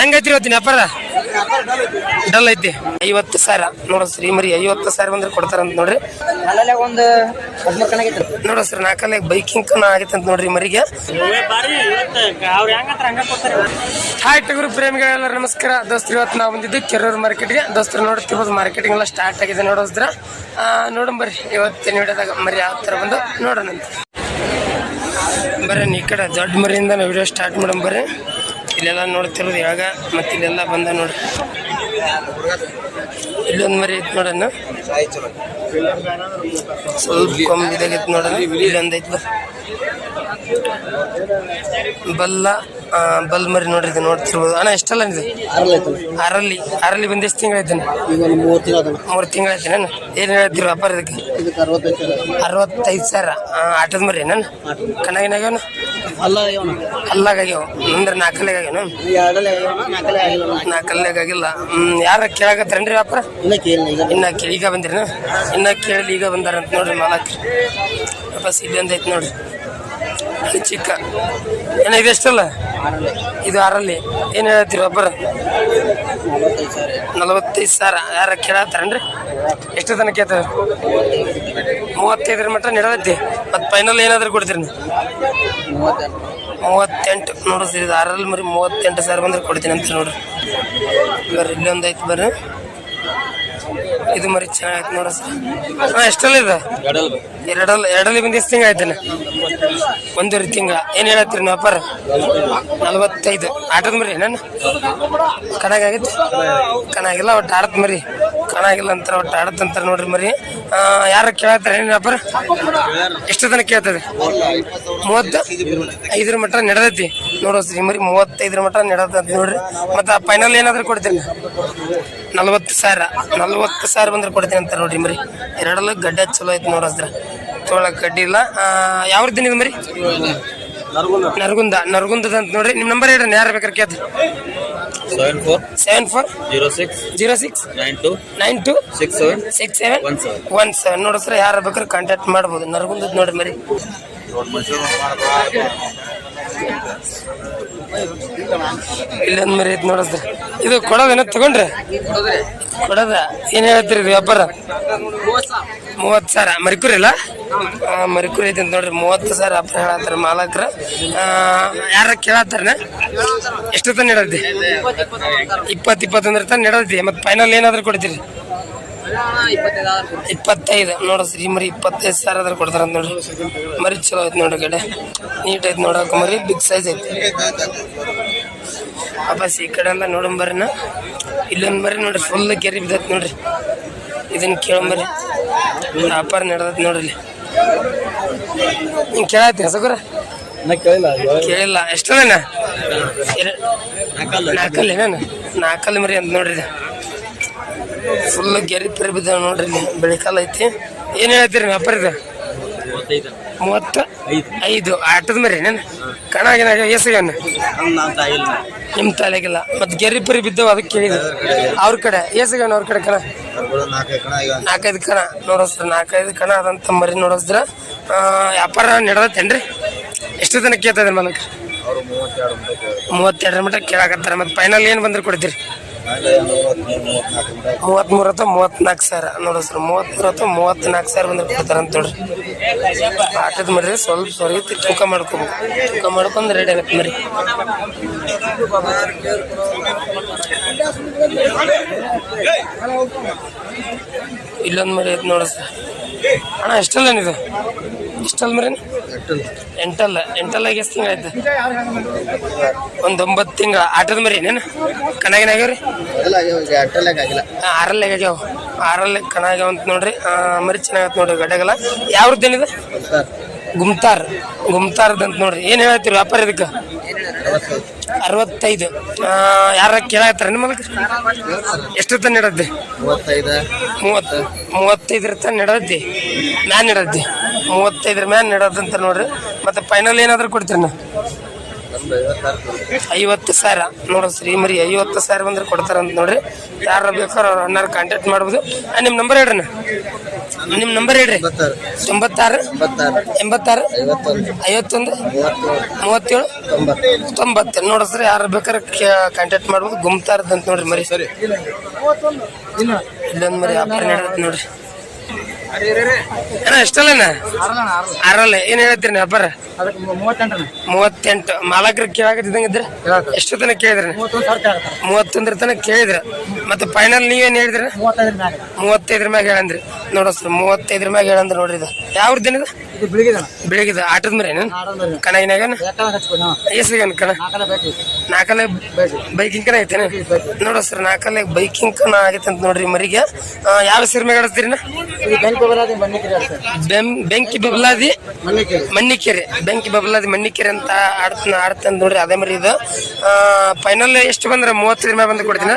ಹೆಂಗೈತ್ರಿ ಇವತ್ತಿನ ವ್ಯಾಪಾರ ಡಲ್ ಐತಿ. ಐವತ್ತು ಸಾವಿರ. ನೋಡ ಸರ್ ಈ ಮರಿ ಐವತ್ತು ಸಾವಿರ ಬಂದ್ರೆ ಕೊಡ್ತಾರಂತ ನೋಡ್ರಿ. ಒಂದು ಹದಿಮೂರು ಕಣ ಆಗೈತೆ ನೋಡ ಸರ್ ನಾಲ್ಕಲ್ಲೇ ಬೈಕಿಂಗ್ ಕನ ಆಗೈತೆ ಅಂತ ನೋಡ್ರಿ ಮರಿಗೆ. ಹಾಯ್ ಟಗರು ಪ್ರೇಮಿಗಳೆಲ್ಲ ನಮಸ್ಕಾರ. ದೋಸ್ತರು ಇವತ್ತು ನಾವು ಬಂದಿದ್ದು ಕೆರೂರು ಮಾರ್ಕೆಟ್ಗೆ ದೋಸ್ತರು ನೋಡ್ತಿರ್ಬೋದು ಮಾರ್ಕೆಟಿಂಗ್ ಎಲ್ಲ ಸ್ಟಾರ್ಟ್ ಆಗಿದೆ ನೋಡೋದ್ರ ನೋಡೋಣ ಬರ್ರಿ ಇವತ್ತಿನ ವಿಡಿಯೋದಾಗ ಮರಿ ಯಾವ ಥರ ಬಂದು ನೋಡೋಣ ಬರ್ರಿ ಈ ಕಡೆ ದೊಡ್ಡ ಮರಿಯಿಂದ ನಾವು ವಿಡಿಯೋ ಸ್ಟಾರ್ಟ್ ಮಾಡೋಣ ಬರ್ರಿ. ಇಲ್ಲೆಲ್ಲ ನೋಡ್ತಿರೋದು ಯಾವಾಗ ಮತ್ತೆ ಇಲ್ಲೆಲ್ಲ ಬಂದ ನೋಡ್ರಿ. ಇಲ್ಲೊಂದು ಮರಿ ಐತ್ ನೋಡೋಣ ಸ್ವಲ್ಪ ಕಮ್ಮಿ ಇದಾಗೈತಿ ನೋಡೋಣ ಇಲ್ಲೊಂದು ಬಲ್ಲ ಬಲ್ ಮರಿ ನೋಡ್ರಿ ಇದು ನೋಡ್ತಿರ್ಬೋದು. ಅಣ್ಣ, ಎಷ್ಟಲ್ಲ ಇದು? ಅರಲ್ಲಿ ಅರಲ್ಲಿ ಬಂದು ಎಷ್ಟು ತಿಂಗಳು ಮೂರು ತಿಂಗಳು ಐತೆ ಏನು ಹೇಳ್ತೀರಿ ವ್ಯಾಪಾರ ಇದಕ್ಕೆ? ಅರವತ್ತೈದು ಸಾವಿರ. ಆಟದ ಮರಿ ನಾನು ಕಣ್ಣಾಗಿನಾಗ್ಯಾವನ ಅಲ್ಲ ಅಲ್ಲಾಗ್ಯಾವ ಅಂದ್ರೆ ನಾಲ್ಕಲ್ಲಾಗ ಆಗ್ಯಾನ ಆಗಿಲ್ಲ ಹ್ಮ್ ಯಾರ ಕೇಳಾಕತ್ತಾರೇನ್ರಿ ವ್ಯಾಪಾರ? ಇನ್ನ ಕೇಳಿ ಈಗ ಬಂದಿರಿ ಇನ್ನ ಕೇಳಿ ಈಗ ಬಂದಾರಂತ ನೋಡ್ರಿ ಮಾಲಕ್ ವಾಪಸ್ ಇಲ್ಲಿ ಒಂದು ಐತಿ ನೋಡ್ರಿ. ಇದು ಚಿಕ್ಕ. ಏನ, ಇದು ಎಷ್ಟಲ್ಲ? ಇದು ಆರಲ್ಲಿ. ಏನು ಹೇಳ್ತೀರಿ ಒಬ್ಬರ? ನಲವತ್ತೈದು ಸಾವಿರ. ಯಾರ ಕೇಳತ್ತಾರನ್ರಿ? ಎಷ್ಟು ತನಕ ಕೇಳ್ತಾರೆ. ಮೂವತ್ತೈದರ ಮಟ್ಟ ನಡೆದೈತಿ. ಮತ್ತು ಫೈನಲ್ ಏನಾದರೂ ಕೊಡ್ತೀರಿ ಮೂವತ್ತೆಂಟು. ನೋಡ್ರಿ ಇದು ಆರಲ್ಲಿ ಮರಿ ಮೂವತ್ತೆಂಟು ಸಾವಿರ ಬಂದ್ರೆ ಕೊಡ್ತೀನಿ ಅಂತ ನೋಡ್ರಿ. ಬರ್ರಿ, ಇಲ್ಲೊಂದು ಐತೆ ಬರ್ರಿ. ಇದು ಮರಿ ಚೆನ್ನಾಗೈತೆ ನೋಡ ಸರ್. ಹಾಂ, ಎಷ್ಟಲ್ಲ ಇದು? ಎರಡಲ್ಲ, ಎರಡಲ್ಲಿ ಬಂದು ಎಷ್ಟು ತಿಂಗಳು ಆಯ್ತಾನೆ? ಒಂದೂವರೆ ತಿಂಗಳ. ಏನು ಹೇಳತ್ತೀರಿ ನೀವು ನಲ್ವತ್ತೈದು. ಆಟದ ಮರಿ ನಾನು ಕಣಾಗೈತೆ ಕಣಾಗಿಲ್ಲ, ಒಟ್ಟು ಆಡತ್ ಮರಿ. ಕಣಾಗಿಲ್ಲ ಅಂತಾರೆ ಒಟ್ಟು ಆಡತ್ತಂತಾರೆ ನೋಡ್ರಿ ಮರಿ. ಯಾರ ಕೇಳತ್ತಾರೆ ವ್ಯಾಪಾರ ಎಷ್ಟು ತನಕ ಕೇಳ್ತದೆ? ಮೂವತ್ತು? ಐದರ ಮಟ್ಟ ನಡೆದೈತಿ. ಈ ಮರಿ, ಮೂವತ್ತೈದರ ಮಟ್ಟ ನಡೆದೈತಿ ನೋಡ್ರಿ. ಮತ್ತೆ ಫೈನಲ್ ಏನಾದ್ರೂ ಕೊಡ್ತೀನಿ ನಲ್ವತ್ತು ಸಾವಿರ ನಲ್ವತ್ತು ಸಾವಿರ ಬಂದ್ರೆ ಕೊಡ್ತೀನಿ ಅಂತ ನೋಡ್ರಿ ಮರಿ. ಎರಡಲ್ಲೂ ಗಡ್ಡೆ ಚಲೋ ಐತಿ ನೋಡೋದ್ರ ತೊಗೊಳಕ್ ಗಡ್ಡಿ ಇಲ್ಲ. ಯಾವ ರೀತಿ ಇದು ಮರಿ? ನರಗುಂದ. ನರಗುಂದದ ಅಂತ ನೋಡ್ರಿ. ನಿಮ್ಮ ನಂಬರ್ ಹೇಳ್ರಿ ಯಾರು ಬೇಕಾದ್ರೆ ಕೇಳ್ರಿ seven four seven four zero six zero six nine two nine two six seven six seven one seven one seven ನೋಡಿಸ್ರೆ ಯಾರು ಬೇಕಾದ್ರೆ ಕಾಂಟ್ಯಾಕ್ಟ್ ಮಾಡ್ಬೋದು. ನರಗುಂದದ ನೋಡಿ ಮರಿ. ಇಲ್ಲೊಂದು ಮರಿ ಐತಿ ನೋಡ್ರ ಇದು ಕೊಡೋದೇನ ತಗೊಂಡ್ರೆ? ಕೊಡೋದ? ಏನು ಹೇಳ್ತೀರಿ ವ್ಯಾಪಾರ? ಮೂವತ್ತು ಸಾವಿರ. ಮರಿಕುರಿ ಇಲ್ಲ ಮರಿಕೂರಿ ಐತಿ ನೋಡ್ರಿ. ಮೂವತ್ತು ಸಾವಿರ ವ್ಯಾಪಾರ ಹೇಳತ್ತಾರ ಮಾಲಕ್ರ. ಯಾರ ಕೇಳತ್ತಾರ ಎಷ್ಟು ತನ ಇಡತ್ತಿ ಇಪ್ಪತ್ತು, ಇಪ್ಪತ್ತೊಂದ್ರ ತನ ಇಡತ್ತಿ ಮತ್ತೆ ಫೈನಲ್ ಏನಾದ್ರು ಕೊಡ್ತೀರಿ? ಇಪ್ಪತ್ತೈದು ನೋಡ್ರಿ ಸರಿ ಮರಿ ಇಪ್ಪತ್ತೈದು ಸಾವಿರ ಆದ್ರೆ ಕೊಡ್ತಾರ ನೋಡ್ರಿ ಮರಿ ಚಲೋ ಐತೆ ನೋಡ್ರಿ ಕಡೆ ನೀಟ್ ಐತಿ ನೋಡಕ್ಕೆ ಮರಿ ಬಿಗ್ ಸೈಜ್ ಐತಿ. ವಾಪಸ್ ಈ ಕಡೆ ಎಲ್ಲ ನೋಡಂಬರಿನ ಇಲ್ಲೊಂದು ಮರಿ ನೋಡ್ರಿ ಫುಲ್ ಕೆರಿ ಬಿದ್ದೈತೆ ನೋಡ್ರಿ. ಇದನ್ನ ಕೇಳಂಬರಿ ವ್ಯಾಪಾರ ನಡೆದೈತಿ ನೋಡ್ರಿ ಹಿಂಗೆ ಸಗುರ? ಹಸಗುರ ಕೇಳಿಲ್ಲ ಎಷ್ಟು ಎಷ್ಟಲ್ಲ ನಾಲ್ಕಲ್ಲಿ. ನಾನು ನಾಲ್ಕಲ್ಲಿ ಮರಿ ಅಂತ ನೋಡ್ರಿ ಫುಲ್ ಗೆರಿ ಪರಿ ಬಿದ್ದಾವೆ ನೋಡ್ರಿ ಇಲ್ಲಿ, ಬೆಳಿಕಾಲ ಐತಿ. ಏನು ಹೇಳ್ತೀರಿ ನೀವು ವ್ಯಾಪಾರ ಇದು ಮೂವತ್ತ ಐದು. ಆಟದ ಮರಿ ನಾನು ಕಣಾಗಿನಾಗ ಎಸಗನ್ನ ನಿಮ್ಮ ತಲೆಗಿಲ್ಲ. ಮತ್ತೆ ಗೆರೆ ಪರಿ ಬಿದ್ದವ ಅದಕ್ಕೆ ಕೇಳಿದ. ಅವ್ರ ಕಡೆ ಎಸಗಣ್ಣ ಅವ್ರ ಕಡೆ ಕಣ? ನಾಲ್ಕೈದು ಕಣ. ನೋಡಿಸ್ರ ನಾಲ್ಕೈದು ಕಣ ಅದಂತ ಮರಿ ನೋಡಿಸ್ರ ವ್ಯಾಪಾರ ನಡೆದತ್ತೇನ್ರಿ ಎಷ್ಟು ತನಕ ಕೇಳ್ತದೆ ಮನಕ ಮೂವತ್ತೆರಡು ಮಟ್ಟ ಕೇಳಾಕತ್ತಾರ. ಮತ್ತೆ ಫೈನಲ್ ಏನು ಬಂದ್ರೆ ಕೊಡ್ತೀರಿ? ಮೂವತ್ತ್ಮೂರು ಅಥವಾ ಮೂವತ್ತ್ನಾಲ್ಕು ಸಾವಿರ. ನೋಡೋಸ್ರ ಮೂವತ್ತ್ಮೂರು ಅಥವಾ ಮೂವತ್ತ್ನಾಲ್ಕು ಸಾವಿರ ಬಂದ್ರೆ ಕೊಡ್ತಾರ ನೋಡ್ರಿ. ಆಟದ ಮರಿ ಸ್ವಲ್ಪ ಸ್ವಲ್ಪ ತೂಕ ಮಾಡ್ಕೋಬೇಕು. ತೂಕ ಮಾಡ್ಕೊಂಡು ರೆಡಿ ಆಗತ್ತೆ ಮರಿ ಇಲ್ಲೊಂದು ಮರಿ ಐತೆ ಸರ್. ಅಣ್ಣ ಎಷ್ಟಲ್ಲ ಇದು? ಎಷ್ಟಲ್ಲ ಮರಿ ಎಂಟಲ್ಲ ಎಂಟಲ್ಲ ಎಷ್ಟು ತಿಂಗಳು ಆಯ್ತು? ಒಂದು ಒಂಬತ್ತು ತಿಂಗಳ. ಆಟದ ಮರಿ ಏನೇನು? ಕಣಾಗಿನಾಗ್ಯಾವ್ರಿ ಆರಲ್ಲೇ ಆಗ್ಯಾವ? ಆರಲ್ಲಿ ಕಣಾಗ್ಯಾವ ಅಂತ ನೋಡ್ರಿ. ಮರಿ ಚೆನ್ನಾಗತ್ತೆ ನೋಡ್ರಿ ಗಡಗಲ್ಲ ಯಾವ್ದೇನಿದೆ ಗುಮ್ತಾರ್. ಗುಮ್ತಾರ್ದ್ ಅಂತ ನೋಡ್ರಿ. ಏನು ಹೇಳ್ತೀರಿ ವ್ಯಾಪಾರ ಇದಕ್ಕೆ? ಅರವತ್ತೈದು. ಯಾರ ಕೇಳತ್ತಾರ ನಿಮ್ಮ ಎಷ್ಟು ತನ ಇಡದ್ದಿ ಮೂವತ್ತೈದು. ಮೂವತ್ತು ಮೂವತ್ತೈದರ ತನ ಇಡದ್ದಿ ನಾನು ಇಡದ್ದಿ ಮೂವತ್ತೈದರ ಮ್ಯಾನ್ ನಡೋದಂತ ನೋಡ್ರಿ. ಮತ್ತೆ ಫೈನಲ್ ಏನಾದ್ರು ಕೊಡ್ತೀರಿ ಐವತ್ತು ಸಾವಿರ. ನೋಡ್ರಿ ಶ್ರೀ ಮರಿ, ಐವತ್ತು ಸಾವಿರ ಬಂದ್ರೆ ಕೊಡ್ತಾರಂತ ನೋಡ್ರಿ. ಯಾರು ಬೇಕಾದ್ರೆ ಅವ್ರು ಅನ್ನಾರು ಕಾಂಟ್ಯಾಕ್ಟ್ ಮಾಡ್ಬೋದು. ನಿಮ್ಮ ನಂಬರ್ ಹೇಳ್ರಿ ನಿಮ್ಮ ನಂಬರ್ ಹೇಳ್ರಿ. ತೊಂಬತ್ತಾರು, ಎಂಬತ್ತಾರು, ಐವತ್ತೊಂದು, ಮೂವತ್ತೇಳು, ತೊಂಬತ್ತು. ನೋಡಿಸ್ರಿ ಯಾರು ಬೇಕಾದ್ರೆ ಕಾಂಟ್ಯಾಕ್ಟ್ ಮಾಡ್ಬೋದು. ಗುಮ್ತಾರದಂತ ನೋಡ್ರಿ ಮರಿ. ಸರಿ ಇಲ್ಲೊಂದು ಮರಿ ಆಫರ್ ನೋಡ್ರಿ. ಎಷ್ಟಲ್ಲಣ್ಣ? ಆರಲ್ಲ, ಏನ್ ಹೇಳ್ತೀರಿ ಅದಕ್ಕೆ ಮೂವತ್ತೆಂಟು ಮಾಲಕರು ಕೇಳಾಕತ್ತಿದ್ದಂಗಿದ್ರೆ ಎಷ್ಟು ತನಕ ಕೇಳಿದ್ರಿ? ಮೂವತ್ತೊಂದ್ರ ತನಕ ಕೇಳಿದ್ರ. ಮತ್ತೆ ಫೈನಲ್ ನೀವೇನ್ ಹೇಳಿದ್ರಿ? ಮೂವತ್ತೈದ್ರ ಮ್ಯಾಗ. ಹೇಳಂದ್ರಿ. ನೋಡಸ್ರಿ ಮೂವತ್ತೈದ್ರ ಮ್ಯಾಗ ಹೇಳಂದ್ರಿ ನೋಡ್ರಿ ಇದು. ಯಾವ ದಿನದ ಬೆಳಿಗ್ಗೆ ಆಟದ ಮರಿ ಆಡೋದ್ರಿ ಕಣಗಿನಾಗ ಯಾಕಂದ್ರೆ ಹಚ್ಕೊಂಡು ಹಾಂ ಎಸಿಗನ್ ಕಣ? ನಾಲ್ಕಲ್ಲೇ ಬೈಕಿಂಗ್ ಕನ ಐತೇನ? ಸರ್ ನಾಲ್ಕಲ್ಲೇ ಬೈಕಿಂಗ್ ಕಣ ಆಗೈತೆ ಅಂತ ನೋಡ್ರಿ ಮರಿಗೆ. ಯಾವ ಹೆಸರು ಮ್ಯಾಗ ಆಡಸ್ತೀರಿನ? ಬೆಂಕಿ ಬಬ್ಲಾದಿ ಮಣ್ಣಿಕೆರೆ ಬೆಂಕಿ ಬಬಲಾದಿ? ಮಣ್ಣಿಕೆರೆ ಅಂತ ಆಡ್ತಾನ ಆಡ್ತಾನ ನೋಡ್ರಿ ಅದೇ ಮರಿ ಇದು. ಫೈನಲ್ ಎಷ್ಟು ಬಂದ್ರೆ? ಮೂವತ್ತೈದು ಮೇಲೆ ಬಂದು ಕೊಡ್ತೀನಿ?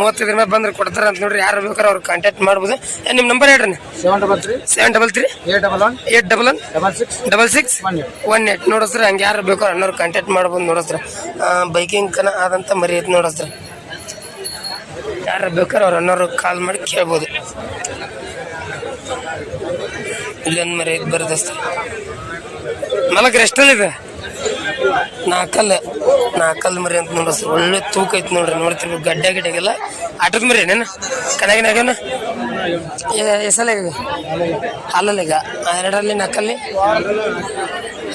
ಮೂವತ್ತೈದು ಮೇಲೆ ಬಂದ್ರೆ ಕೊಡ್ತಾರೆ ಅಂತ ನೋಡ್ರಿ. ಯಾರು ಬೇಕಾದ್ರೆ ಅವ್ರು ಕಾಂಟ್ಯಾಕ್ಟ್ ಮಾಡ್ಬೋದು. ನಿಮ್ಮ ನಂಬರ್ ಹೇಳ್ರಿ seven double three seven double three eight double one eight double one double six double six one eight ನೋಡಸ್ರಿ ಹಂಗೆ ಯಾರು ಬೇಕೋ ಅನ್ನೋರು ಕಾಂಟ್ಯಾಕ್ಟ್ ಮಾಡ್ಬೋದು ನೋಡಸ್ರಿ. ಬೈಕಿಂಗ್ ಕನ ಆದಂತ ಮರಿ ಐತೆ ನೋಡಸ್ರಿ. ಯಾರು ಬೇಕಾದ್ರೆ ಅವ್ರು ಅನ್ನೋರು ಕಾಲ್ ಮಾಡಿ ಕೇಳ್ಬೋದು. ಇಲ್ಲೊಂದು ಮರಿ ಐತೆ ಬರದಸ್ರಿ ರೆಸ್ಟಲ್ಲಿದೆ ಎಷ್ಟಲ್ಲಿದೆ ನಾಲ್ಕಲ್ಲ ನಾಲ್ಕಲ್ ಮರಿ ಅಂತ ನೋಡ್ರಿ ಒಳ್ಳೆ ತೂಕ ಐತಿ ನೋಡ್ರಿ, ನೋಡ್ತಿರ್ಬೇಕು. ಗಡ್ಡೆ ಗಿಡ್ಡೆಗೆಲ್ಲ. ಆಟದ ಮರಿ ಏನೇನು? ಕನಾಗಿನಾಗೇನ ಎಸಲ ಹಾಲಲ್ಲಿ ಎರಡರಲ್ಲಿ ನಾಲ್ಕಲ್ಲಿ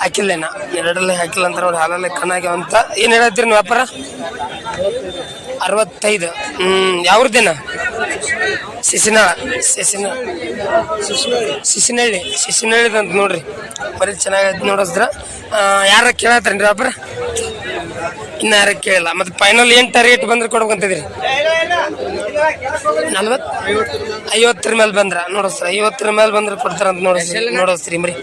ಹಾಕಿಲ್ಲೇನ? ಎರಡರಲ್ಲಿ ಹಾಕಿಲ್ಲ ಅಂತ ನೋಡಿ, ಹಾಲಲ್ಲಿ ಕಣ್ಣಾಗ್ಯಾವ ಅಂತ. ಏನು ಹೇಳತ್ತೀರಿ ವ್ಯಾಪಾರ? ಅರವತ್ತೈದು. ಹ್ಮ್, ಯಾವ್ರದ್ದೇನ? ಸಿಸಿನಾಳ ಸಿಸಿನ ಸಿಸಿನಳ್ಳಿ ಸಿಸಿನಹಳ್ಳಿದ ಅಂತ ನೋಡ್ರಿ. ಬರೀ ಚೆನ್ನಾಗೈತೆ ನೋಡಿದ್ರ ಯಾರ ಕೇಳತ್ತೇನ್ರಿ ಅಬ್ರ ಇನ್ನು ಯಾರ ಕೇಳಲ್ಲ. ಮತ್ತು ಫೈನಲ್ ಏನು ರೇಟ್ ಬಂದ್ರೆ ಕೊಡ್ಬೇಕಂತಿದ್ರಿ ನಲ್ವತ್ತು ಐವತ್ತರ ಮೇಲೆ ಬಂದ್ರ. ನೋಡಿಸ್ರಿ ಐವತ್ತರ ಮೇಲೆ ಬಂದ್ರೆ ಕೊಡ್ತಾರಂತ ನೋಡಿಸ್ರಿ ನೋಡಿಸ್ರಿ ಮರಿ.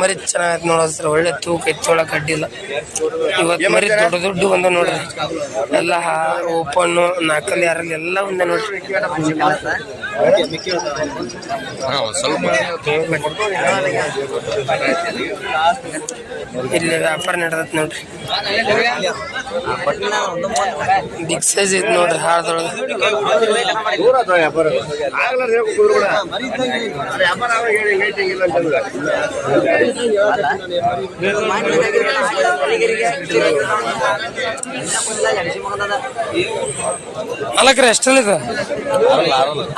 ಮರಿ ಚೆನ್ನಾಗೈತೆ ಸರ್ ಒಳ್ಳೆ ತೂಕ ಒಳಗೆ ಅಡ್ಡಿಲ್ಲ ಇವತ್ತು ಮರಿ ದೊಡ್ಡ ದೊಡ್ಡ ಒಂದ ನೋಡ್ರಿ. ಎಲ್ಲ ಓಪನ್ ನಾಲ್ಕಲ್ಲಿ ಯಾರಲ್ಲಿ ಎಲ್ಲ ಒಂದೇ ನೋಡ್ರಿ. ಇಲ್ಲಿ ವ್ಯಾಪಾರ ನಡೆದತ್ ನೋಡ್ರಿ. ಬಿಗ್ ಸೈಜ್ ಐತಿ ನೋಡ್ರಿ ಹಾಳದೊಳಗೆ ಎಷ್ಟಲ್ಲಿ ಎಷ್ಟಲ್ಲಿದೆ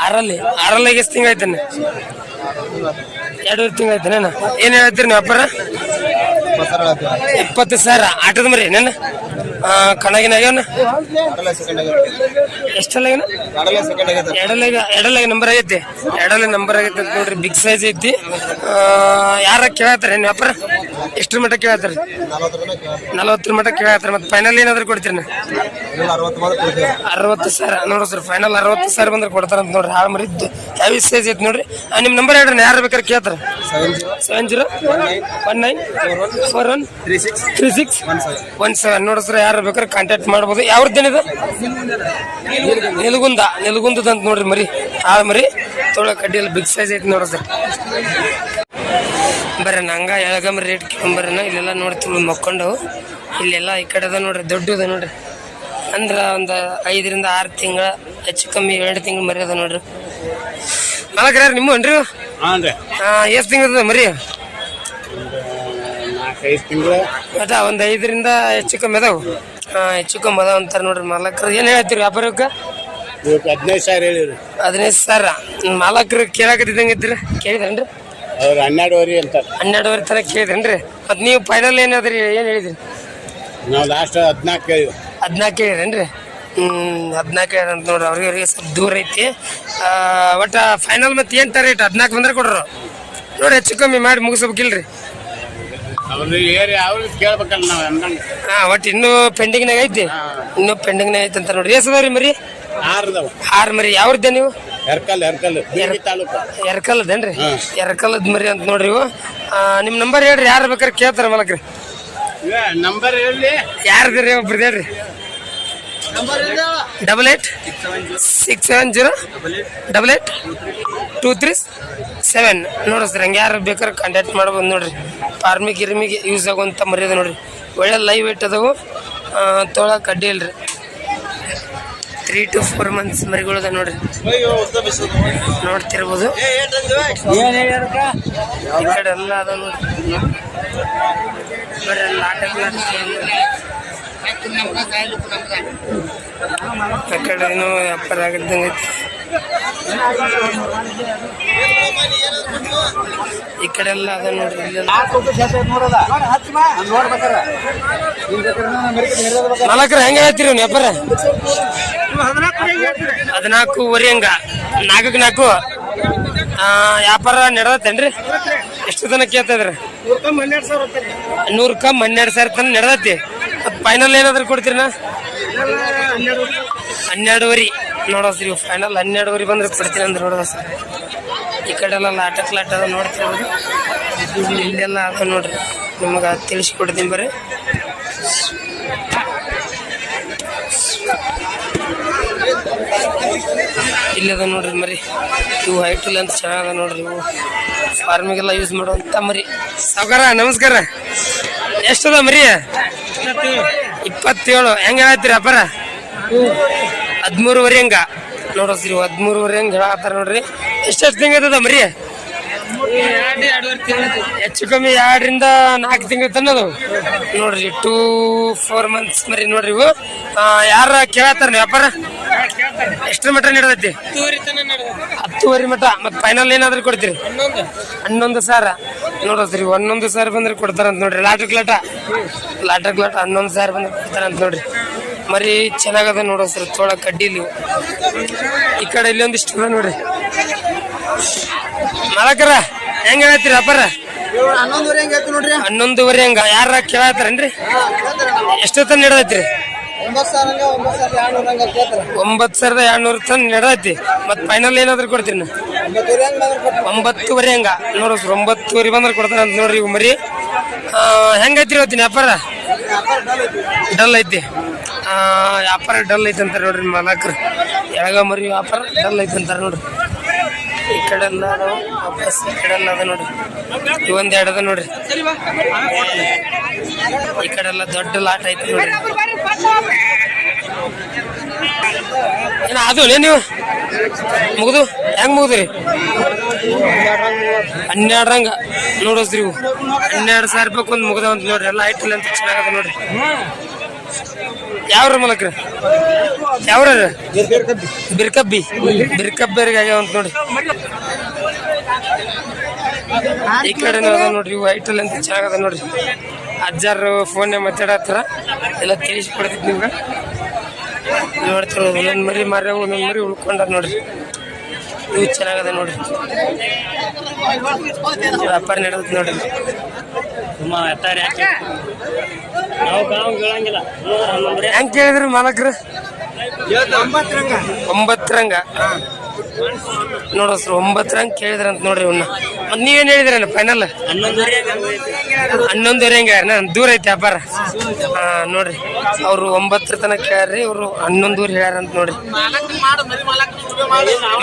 ಆರಲ್ಲಿ ಆರಲ್ಲಿ ಎಷ್ಟು ತಿಂಗಳ ಎರಡು ತಿಂಗ್ ತಿಂಗಳು ಐತೇನ ಏನ್ ಹೇಳ್ತೀರಿ ನೀವು ವ್ಯಾಪಾರ? ಇಪ್ಪತ್ತು ಸಾವಿರ ಆಟದ ಮರಿ, ನನ್ನ? ಕಣಗಿನ ಆಗ್ಯವನ? ಎಷ್ಟಲ್ಲ ಎಡಲೆಗ ಎಡಲೆಗ ನಂಬರ್ ಆಗೈತಿ. ಎಡಲೈ ನಂಬರ್ ಆಗೈತಿ ನೋಡ್ರಿ ಬಿಗ್ ಸೈಜ್ ಐತಿ. ಯಾರ ಕೇಳತ್ತಾರ ನೀವು ವ್ಯಾಪಾರ ಎಷ್ಟ್ರ ಮಟ್ಟ ಕೇಳತ್ತಾರ ನಲವತ್ತರ ಮಟ್ಟ ಕೇಳತ್ತಾರ ಮತ್ತೆ ಫೈನಲ್ ಏನಾದ್ರು ಕೊಡ್ತೀರಿ ಅರವತ್ತು ಸರ್ ನೋಡ್ರಿ ಸರ್ ಫೈನಲ್ ಅರವತ್ತು ಸರ್ ಬಂದ್ರೆ ಕೊಡ್ತಾರ ಅಂತ ನೋಡ್ರಿ. ಹಾಳು ಮರಿದ್ದು ಹ್ಯಾವಿ ಸೈಜ್ ಐತಿ ನೋಡ್ರಿ. ಆ, ನಿಮ್ ನಂಬರ್ ಹೇಳ್ರಿ ಯಾರು ಬೇಕಾದ್ರೆ ಕೇಳ್ತಾರ? Seven zero one nine four one three six one seven ನೋಡ್ರಿ ಸರ್ ಯಾರು ಬೇಕಾದ್ರೆ ಕಾಂಟ್ಯಾಕ್ಟ್ ಮಾಡ್ಬೋದು. ಯಾವ್ರದ್ದೇನಿದೆ ನಿಲ್ಗುಂದ. ನಿಲ್ಗುಂದದ ಅಂತ ನೋಡ್ರಿ ಮರಿ. ಹಾಳು ಮರಿ. ತೊಳ ಕಡ್ಡಿಯಲ್ಲಿ ಬಿಗ್ ಸೈಜ್ ಐತಿ ನೋಡ್ರಿ ಸರ್. ಬರ್ರಿ ನಂಗೆ ಎಳಗಮ್ ರೇಟ್ ಕೇಳ್ಬರ್ರಿ ಇಲ್ಲೆಲ್ಲ ನೋಡ್ತೀವಿ ಮಕ್ಕೊಂಡು ಇಲ್ಲೆಲ್ಲ ಈ ಕಡೆ ಅದ ನೋಡ್ರಿ ದೊಡ್ಡದ ನೋಡ್ರಿ. ಅಂದ್ರೆ ಒಂದು ಐದರಿಂದ ಆರು ತಿಂಗಳ ಹೆಚ್ಚು ಕಮ್ಮಿ ಎರಡು ತಿಂಗಳು ಮರಿ ಅದ ನೋಡ್ರಿ. ನಾಲ್ಕು ನಿಮ್ಮ ಅನ್ರಿ? ಎಷ್ಟು ತಿಂಗಳ ಮರಿ? ಅದ ಒಂದು ಐದರಿಂದ ಹೆಚ್ಚು ಕಮ್ಮಿ ಅದಾವು. ಹಾಂ ಹೆಚ್ಚು ಕಮ್ಮಿ ಅದಾವ ಅಂತಾರೆ ನೋಡ್ರಿ ಮಾಲಕರು ಏನು ಹೇಳ್ತೀರಿ ವ್ಯಾಪಾರಕ್ಕೆ? ಹದಿನೈದು ಸಾವಿರ ಹೇಳಿರಿ ಹದಿನೈದು ಸಾವಿರ. ಮಾಲಕರು ಕೇಳಾಕತ್ತಿದ್ದಂಗೆ ಇದ್ರಿ ಕೇಳಿದ್ರೇನ್ರಿ? ಅವ್ರು ಹನ್ನೆರಡುವರೆ ಅಂತಾರೆ. ಹನ್ನೆರಡುವರೆ ತನಕ ಕೇಳಿದ್ರೇನ್ರಿ? ಮತ್ತು ನೀವು ಫೈನಲ್ ಏನಾದ್ರಿ ಏನು ಹೇಳಿದ್ರಿ? ನಾವು ಲಾಸ್ಟ್ ಹದಿನಾಲ್ಕು ಕೇಳಿದ್ವಿ. ಹದಿನಾಲ್ಕು ಹೇಳಿರೇನ್ರಿ ಹ್ಞೂ ಹದಿನಾಲ್ಕು ಅಂತ ನೋಡ್ರಿ ಅವ್ರಿಗೆ ಅವ್ರಿಗೆ ಸ್ವಲ್ಪ ದೂರ ಐತಿ. ಒಟ್ಟು ಫೈನಲ್ ಮತ್ತೆ ಏನು ರೇಟ್ ಹದಿನಾಲ್ಕು ಬಂದ್ರೆ ಕೊಡ್ರು. ನೋಡಿ ಹೆಚ್ಚು ಕಮ್ಮಿ ಮಾಡಿ ಮುಗಿಸ್ಬೇಕಿಲ್ರಿ. ಅವ್ರಿಗೆ ಏರಿ ಅವ್ರಿಗೆ ಕೇಳ್ಬೇಕಲ್ಲ ನಾವು ಅಂದಂಗೆ ಹಾಂ ಒಟ್ಟು ಇನ್ನೂ ಪೆಂಡಿಂಗ್ನಾಗ ಐತಿ. ಇನ್ನೂ ಪೆಂಡಿಂಗ್ನಾಗ ಐತಿ ಅಂತ ನೋಡ್ರಿ. ಎಷ್ಟು ಅದಾವ್ರಿ ಮರಿ? ಆರ್ದವ. ಆರು ಮರಿ. ಯಾವ್ರದ್ದೆ ನೀವು? ಎರ್ಕಲ್ ಎರ್ಕಲ್ ಬೀಗಿ ತಾಲೂಕು. ಮರಿ ಅಂತ ನೋಡ್ರಿ ಇವು. ಆ, ನಿಮ್ಮ ನಂಬರ್ ಹೇಳ್ರಿ ಯಾರು ಬೇಕಾದ್ರೆ ಕೇಳ್ತಾರ ಮಲಕ್ರಿ ನಂಬರ್ ಹೇಳಿ ಯಾರ್ದ್ರಿ ಒಬ್ರು ಹೇಳ್ರಿ? Double eight six seven zero double eight. Two three seven. ನೋಡ್ರಿ ಸರ್ ಹಂಗೆ ಯಾರು ಬೇಕಾದ್ರೆ ಕಾಂಟ್ಯಾಕ್ಟ್ ಮಾಡ್ಬೋದು ನೋಡ್ರಿ. ಫಾರ್ಮಿಗೆ ಗಿರ್ಮಿಗೆ ಯೂಸ್ ಆಗುವಂಥ ಮರ್ಯಾದೆ ನೋಡ್ರಿ. ಒಳ್ಳೆ ಲೈವ್ ವೇಟ್ ಅದಾವು. ತೋಳ ಕಡ್ಡಿ ಇಲ್ರಿ. ತ್ರೀ ಟು ಫೋರ್ ಮಂತ್ಸ್ ಮರಿಗಳದ ನೋಡ್ರಿ. ನೋಡ್ತಿರ್ಬೋದು. ಈ ಕಡೆ ಎಲ್ಲ ಅದ ನೋಡ್ರಿ. ನೋಡ್ರಿ. ಆ ಕಡೆ ಏನೋ ವ್ಯಾಪಾರ ಆಗಿದ್ದಂಗೆ ಐತಿ ಈ ಕಡೆ ಎಲ್ಲ ಅದ ನೋಡ್ರಿ ನಾಲ್ಕರ ಹೆಂಗ ಹೇಳ್ತೀರಿ ಅವ್ನು ವ್ಯಾಪಾರ ಹದಿನಾಲ್ಕೂವರೆ ಹಂಗ? ನಾಲ್ಕಕ್ಕೆ ನಾಲ್ಕು? ವ್ಯಾಪಾರ ನಡೆದತ್ತೇನ್ರಿ? ಎಷ್ಟು ದಿನ ಕೇಳ್ತಾ ಇದ್ರಿ ನೂರು ಕಮ್ ಹನ್ನೆರಡು ಸಾವಿರ ತನಕ ನಡೆದತ್ತಿ. ಫೈನಲ್ ಏನಾದ್ರು ನಾ ಹನ್ನೆರಡುವರೆ. ನೋಡೋ ಸರ್ ಫೈನಲ್ ಹನ್ನೆರಡುವರೆ ಬಂದ್ರೆ ಕೊಡ್ತೀನಿ ಅಂದ್ರೆ ನೋಡೋದ ಸರ್. ಈ ಕಡೆ ಎಲ್ಲ ಲಾಟ ಲಾಟ ಅದ ನೋಡ್ತಿರ್ಬೋದು ಇಲ್ಲೆಲ್ಲ ಅದ ನೋಡ್ರಿ. ನಿಮ್ಗೆ ತಿಳಿಸ್ಕೊಡ್ತೀನಿ ಬರ್ರಿ. ಇಲ್ಲದ ನೋಡ್ರಿ ಮರಿ. ಇವು ಹೈಟ್ ಅಂತ ಚೆನ್ನಾಗದ ನೋಡ್ರಿ ಇವು. ಫಾರ್ಮಿಗೆಲ್ಲ ಯೂಸ್ ಮಾಡುವಂತ ಮರಿ. ಸಾವುಕಾರ ನಮಸ್ಕಾರ. ಎಷ್ಟದ ಮರಿ? ಇಪ್ಪತ್ತೇಳು. ಹೆಂಗ ಹೇಳ್ತೀರಿ ಅಪ್ಪರ ಹದಿಮೂರುವರೆ ಹಂಗ. ನೋಡ್ರಿ ಹದಿಮೂರುವರೆ ಹಂಗ ಹೇಳತ್ತಾರ ನೋಡ್ರಿ. ಎಷ್ಟೆಷ್ಟು ತಿಂಗಳದ ಮರಿ? ಹೆಚ್ಚು ಕಮ್ಮಿ ಎರಡರಿಂದ ನಾಲ್ಕು ತಿಂಗಳು ತನ್ನದು ನೋಡ್ರಿ ಟೂ ಫೋರ್ ಮಂತ್ಸ್ ಮರಿ ನೋಡ್ರಿ ಇವು. ಯಾರ ಕೇಳತ್ತಾರ ವ್ಯಾಪಾರ ಎಷ್ಟು ಮಟ್ಟ ನಡೆದೈತಿ? ಹತ್ತುವರೆ ಮಟ್ಟ ಮತ್ತೆ ಫೈನಲ್ ಏನಾದ್ರು ಕೊಡ್ತೀರಿ? ಹನ್ನೊಂದು ಸಾವಿರ ನೋಡತ್ರಿ ಹನ್ನೊಂದು ಸಾವಿರ ಬಂದ್ರೆ ಕೊಡ್ತಾರಂತ ನೋಡ್ರಿ. ಲಾಟಕ್ ಲಾಟ. ಲಾಟಕ್ ಲಾಟ ಹನ್ನೊಂದು ಸಾವಿರ ಬಂದ್ರೆ ಕೊಡ್ತಾರಂತ ನೋಡ್ರಿ. ಮರಿ ಚೆನ್ನಾಗದ ನೋಡೋಸ್ರಿ ತೋಳ ಕಡ್ಡಿಲಿ. ಈ ಕಡೆ ಇಲ್ಲಿ ಒಂದಿಷ್ಟು ಅದ ನೋಡ್ರಿ. ಮಾಲಕರ, ಹೆಂಗ ಹೇಳ್ತೀರಿ ಅಪ್ಪರ? ಹನ್ನೊಂದುವರೆ ಹೆಂಗ. ಯಾರ ಕೇಳತ್ತಾರೇನ್ರಿ ಎಷ್ಟೊತ್ತ ನಡೆದೈತ್ರಿ? ಒಂಬತ್ತು ಸಾವಿರದ ಎರಡ್ನೂರು ತನ್ ನಡೆದೈತಿ. ಮತ್ ಫೈನಲ್ ಏನಾದ್ರು ಕೊಡ್ತೀನಿ ಒಂಬತ್ತುವರೆ ಹೆಂಗ. ನೋಡ್ರಿ ಸರ್ ಒಂಬತ್ತುವರೆ ಬಂದ್ರೆ ಕೊಡ್ತಾರ ಅಂತ ನೋಡ್ರಿ ಮರಿ. ಹೆಂಗೈತ್ರಿ ಇವತ್ತಿನ ವ್ಯಾಪಾರ ಡಲ್ ಐತಿ. ವ್ಯಾಪಾರ ಡಲ್ ಐತೆ ಅಂತಾರೆ ನೋಡ್ರಿ ಮಾಲಕ್ರು ಎಳಗ ಮರಿ ವ್ಯಾಪಾರ? ಡಲ್ ಐತೆ ಅಂತಾರೆ ನೋಡ್ರಿ. ಈ ಕಡೆ ಎಲ್ಲ ವಾಪಸ್ ಈ ಕಡೆ ಎಲ್ಲ ಅದ ನೋಡ್ರಿ. ಇವೊಂದು ಎರಡು ಅದ ನೋಡ್ರಿ. ಈ ಕಡೆ ಎಲ್ಲ ದೊಡ್ಡ ಲಾಟ್ ಐತೆ ನೋಡ್ರಿ. ಏನ ಅದು ನೀವು? ಮುಗಿದು? ಹೆಂಗ್ ಮುಗಿದ್ರಿ? ಹನ್ನೆರಡು ರಂಗ. ನೋಡೋಸ್ರಿ ಹನ್ನೆರಡು ಸಾವಿರ ರೂಪಾಯಿ ಒಂದು ಮುಗ್ದ ಅಂತ ನೋಡ್ರಿ. ಎಲ್ಲ ಐಟಿಲ್ ಅಂತ ಚೆನ್ನಾಗದ ನೋಡ್ರಿ. ಯಾವ್ರ ಮಲಕ್? ಯಾವ್ರ ಬಿರ್ಕಬ್ಬಿ ಬಿರ್ಕಬ್ಬೇರಿಗೆ ಆಗ್ಯಾವ ಅಂತ ನೋಡಿ ಈ ಕಡೆ ನೋಡ್ರಿ ವೈಟ್ ಅಲ್ಲಿ ಅಂತ ಚೆನ್ನಾಗದ ನೋಡ್ರಿ. ಅಜ್ಜಾರು ಫೋನ್ ಮಾತಾಡತ್ತಾರ ಎಲ್ಲ ತಿಳಿಸಿ ಕೊಡ್ತಿದ್ ನಿಮ್ಗೆ ನೋಡ್ತಾರ ಒಂದೊಂದು ಮರಿ ಮಾರ್ಯ ಒಂದೊಂದು ಮರಿ ಉಳ್ಕೊಂಡ ನೋಡ್ರಿ. ಇವು ಚೆನ್ನಾಗದ ನೋಡ್ರಿ. ವ್ಯಾಪಾರ ನಡೆದ ನೋಡ್ರಿ. ಹೆಂಗ್ ಕೇಳಿದ್ರಿ ಮಾಲಕ್ರು? ಒಂಬತ್ತರಂಗ. ನೋಡೋ ಸರ್ ಒಂಬತ್ತರಂಗ ಕೇಳಿದ್ರಂತ ನೋಡ್ರಿ ಇವನ್ನ ಮತ್ ನೀವೇನ್ ಹೇಳಿದ್ರಲ್ಲ ಫೈನಲ್ ಹನ್ನೊಂದುವರೆ ಹಂಗ ದೂರ ಐತಿ ವ್ಯಾಪಾರ. ಹಾ ನೋಡ್ರಿ. ಅವ್ರು ಒಂಬತ್ತರ ತನಕ ಕೇಳ್ರಿ ಇವ್ರು ಹನ್ನೊಂದೂರ್ ಹೇಳ್ಯಾರಂತ ನೋಡ್ರಿ.